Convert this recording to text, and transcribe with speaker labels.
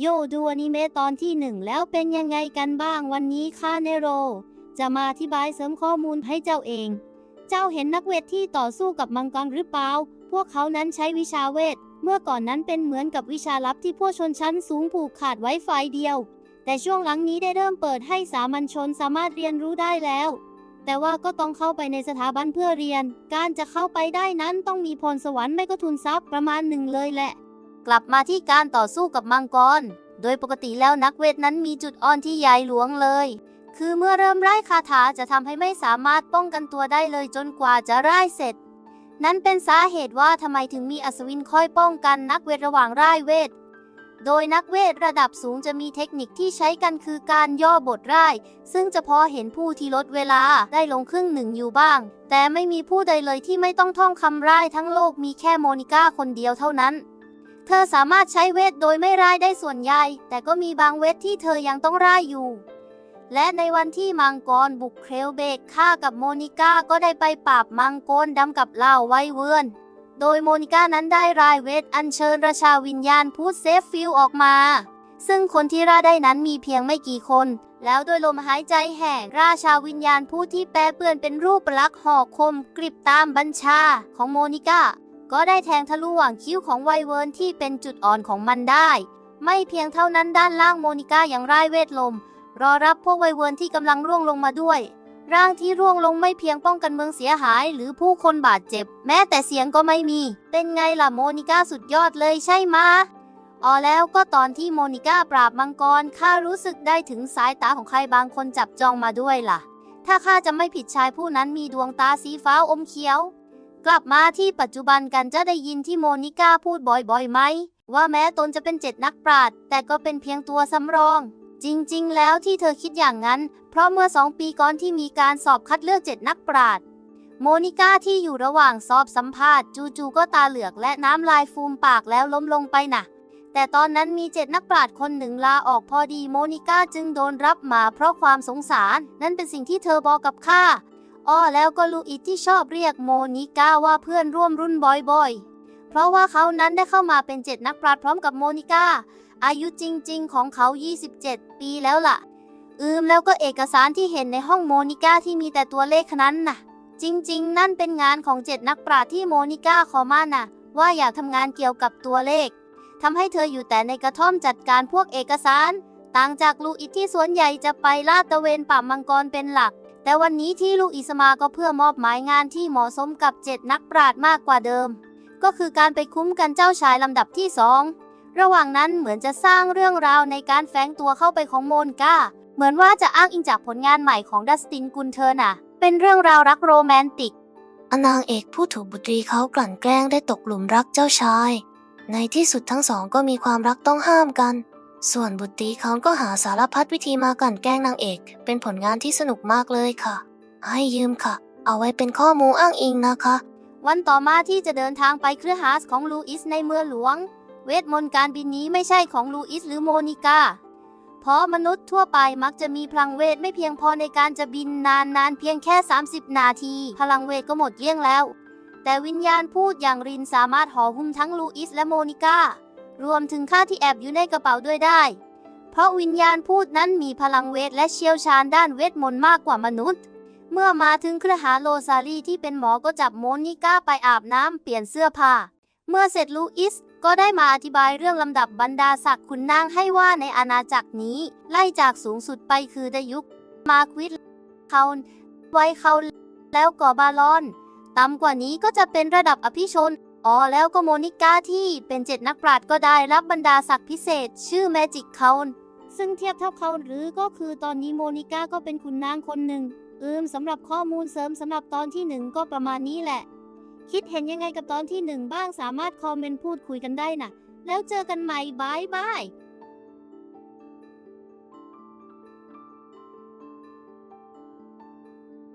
Speaker 1: โยดูอนิเมะตอนที่หนึ่งแล้วเป็นยังไงกันบ้างวันนี้ข้าเนโร จะมาอธิบายเสริมข้อมูลให้เจ้าเอง เจ้าเห็นนักเวทที่ต่อสู้กับมังกรหรือเปล่า พวกเขานั้นใช้วิชาเวท เมื่อก่อนนั้นเป็นเหมือนกับวิชาลับที่พวกชนชั้นสูงผูกขาดไว้ฝ่ายเดียว แต่ช่วงหลังนี้ได้เริ่มเปิดให้สามัญชนสามารถเรียนรู้ได้แล้ว แต่ว่าก็ต้องเข้าไปในสถาบันเพื่อเรียน การจะเข้าไปได้นั้นต้องมีพรสวรรค์ไม่ก็ทุนทรัพย์ประมาณหนึ่งเลยแหละ กลับมาที่การต่อสู้กับมังกร โดยปกติแล้วนักเวทนั้นมีจุดอ่อนที่ใหญ่หลวงเลย คือเมื่อเริ่มไล่คาถาจะทำให้ไม่สามารถป้องกันตัวได้เลยจนกว่าจะไล่เสร็จ นั่นเป็นสาเหตุว่าทำไมถึงมีอัศวินคอยป้องกันนักเวทระหว่างไล่เวท โดยนักเวทระดับสูงจะมีเทคนิคที่ใช้กันคือการย่อบทไร่ซึ่งจะพอเห็นผู้ที่ลดเวลาได้ลงครึ่งหนึ่งอยู่บ้าง แต่ไม่มีผู้ใดเลยที่ไม่ต้องท่องคำไร่ทั้งโลกมีแค่โมนิก้าคนเดียวเท่านั้น เธอสามารถใช้เวทโดยไม่ร่ายได้ส่วนใหญ่ แต่ก็มีบางเวทที่เธอยังต้องร่ายอยู่ และในวันที่มังกรบุกเคลเบกฆ่ากับโมนิก้าก็ได้ไปปราบมังกรดำกับเหล่าไวเวือนโดยโมนิก้านั้นได้รายเวทอัญเชิญราชาวิญญาณพูดเซฟฟิลออกมา ซึ่งคนที่ร่าได้นั้นมีเพียงไม่กี่คน แล้วโดยลมหายใจแห่งราชาวิญญาณผู้ที่แปรเปื้อนเป็นรูปลักษณ์ห่อคมกริบตามบัญชาของโมนิก้า ก็ได้แทงทะลุหว่างคิ้วของไวเวิร์นที่เป็นจุดอ่อนของมันได้ ไม่เพียงเท่านั้นด้านล่างโมนิก้ายังร่ายเวทลม รอรับพวกไวเวิร์นที่กำลังร่วงลงมาด้วย ร่างที่ร่วงลงไม่เพียงป้องกันเมืองเสียหาย หรือผู้คนบาดเจ็บ แม้แต่เสียงก็ไม่มี เป็นไงล่ะโมนิก้าสุดยอดเลยใช่ไหมอ๋อแล้วก็ตอนที่โมนิก้าปราบมังกรข้ารู้สึกได้ถึงสายตาของใครบางคนจับจองมาด้วยล่ะ ถ้าข้าจะไม่ผิดชายผู้นั้นมีดวงตาสีฟ้าอมเขียว กลับมาที่ปัจจุบันกันจะได้ยินที่โมนิก้าพูดบ่อยๆไหม ว่าแม้ตนจะเป็นเจ็ดนักปราดแต่ก็เป็นเพียงตัวสำรอง จริงๆ แล้วที่เธอคิดอย่างนั้น เพราะเมื่อสองปีก่อนที่มีการสอบคัดเลือกเจ็ดนักปราดโมนิก้าที่อยู่ระหว่างสอบสัมภาษณ์จู่ๆก็ตาเหลือกและน้ำลายฟูมปากแล้วล้มลงไปน่ะ แต่ตอนนั้นมีเจ็ดนักปราดคนหนึ่งลาออกพอดีโมนิก้าจึงโดนรับมาเพราะความสงสาร นั่นเป็นสิ่งที่เธอบอกกับข้า อ้อแล้วก็ลูอิตที่ชอบเรียกโมนิก้าว่าเพื่อนร่วมรุ่นบ่อยๆ เพราะว่าเขานั้นได้เข้ามาเป็นเจ็ดนักปราดพร้อมกับโมนิก้า อายุจริงๆ ของเขา 27 ปีแล้วล่ะ อืมแล้วก็เอกสารที่เห็นในห้องโมนิก้าที่มีแต่ตัวเลขนั้นน่ะ จริงๆ นั่นเป็นงานของเจ็ดนักปราชญ์ที่โมนิก้าขอมาน่ะ ว่าอยากทำงานเกี่ยวกับตัวเลขทำให้เธออยู่แต่ในกระท่อมจัดการพวกเอกสาร ต่างจากลูอิตที่ส่วนใหญ่จะไปลาดตะเวนป่ามังกรเป็นหลัก แต่วันนี้ที่ลูกอิสมาก็เพื่อมอบหมายงานที่เหมาะสมกับเจ็ดนักปราชญ์มากกว่าเดิม ก็คือการไปคุ้มกันเจ้าชายลำดับที่สองระหว่างนั้นเหมือนจะสร้างเรื่องราวในการแฝงตัวเข้าไปของโมนกาเหมือนว่าจะอ้างอิงจากผลงานใหม่ของดัสตินกุนเทอร์น่ะ เป็นเรื่องราวรักโรแมนติก
Speaker 2: อนางเอกผู้ถูกบุตรีเขากลั่นแกล้งได้ตกหลุมรักเจ้าชาย ในที่สุดทั้งสองก็มีความรักต้องห้ามกัน ส่วนบุตรีเขาก็หาสารพัดวิธีมากั่นแกล้งนางเอก เป็นผลงานที่สนุกมากเลยค่ะ ให้ยืมค่ะ เอาไว้เป็นข้อมูลอ้างอิงนะคะ
Speaker 1: วันต่อมาที่จะเดินทางไปเครือฮาสของลูอิสในเมืองหลวง เวทมนต์การบินนี้ไม่ใช่ของลูอิสหรือโมนิกาเพราะมนุษย์ทั่วไปมักจะมีพลังเวทไม่เพียงพอในการจะบินนานๆเพียงแค่ 30 นาที พลังเวทก็หมดเกลี้ยงแล้ว แต่วิญญาณพูดอย่างรินสามารถห่อหุ้มทั้งลูอิสและโมนิกา รวมถึงค่าที่แอบอยู่ในกระเป๋าด้วยได้ เพราะวิญญาณพูดนั้นมีพลังเวทและเชี่ยวชาญด้านเวทมนต์มากกว่ามนุษย์ เมื่อมาถึงเครือหาโลซารีที่เป็นหมอก็จับโมนิก้าไปอาบน้ำเปลี่ยนเสื้อผ้า เมื่อเสร็จลูอิสก็ได้มาอธิบายเรื่องลำดับบรรดาศักดิ์ขุนนางให้ว่าในอาณาจักรนี้ ไล่จากสูงสุดไปคือดยุค มาควิดเขาไวเขาแล้วก็บาลอน ต่ำกว่านี้ก็จะเป็นระดับอภิชน อ๋อแล้วก็โมนิก้าที่เป็นเจ็ดนักปราชญ์ก็ได้รับบรรดาศักดิ์พิเศษ ชื่อแมจิกเขาซึ่งเทียบเท่าเขาหรือก็คือตอนนี้โมนิก้าก็เป็นขุนนางคนหนึ่ง อืมสำหรับข้อมูลเสริมสำหรับตอนที่หนึ่งก็ประมาณนี้แหละ คิดเห็นยังไงกับตอนที่หนึ่งบ้างสามารถคอมเมนต์พูดคุยกันได้นะแล้วเจอกันใหม่บายบาย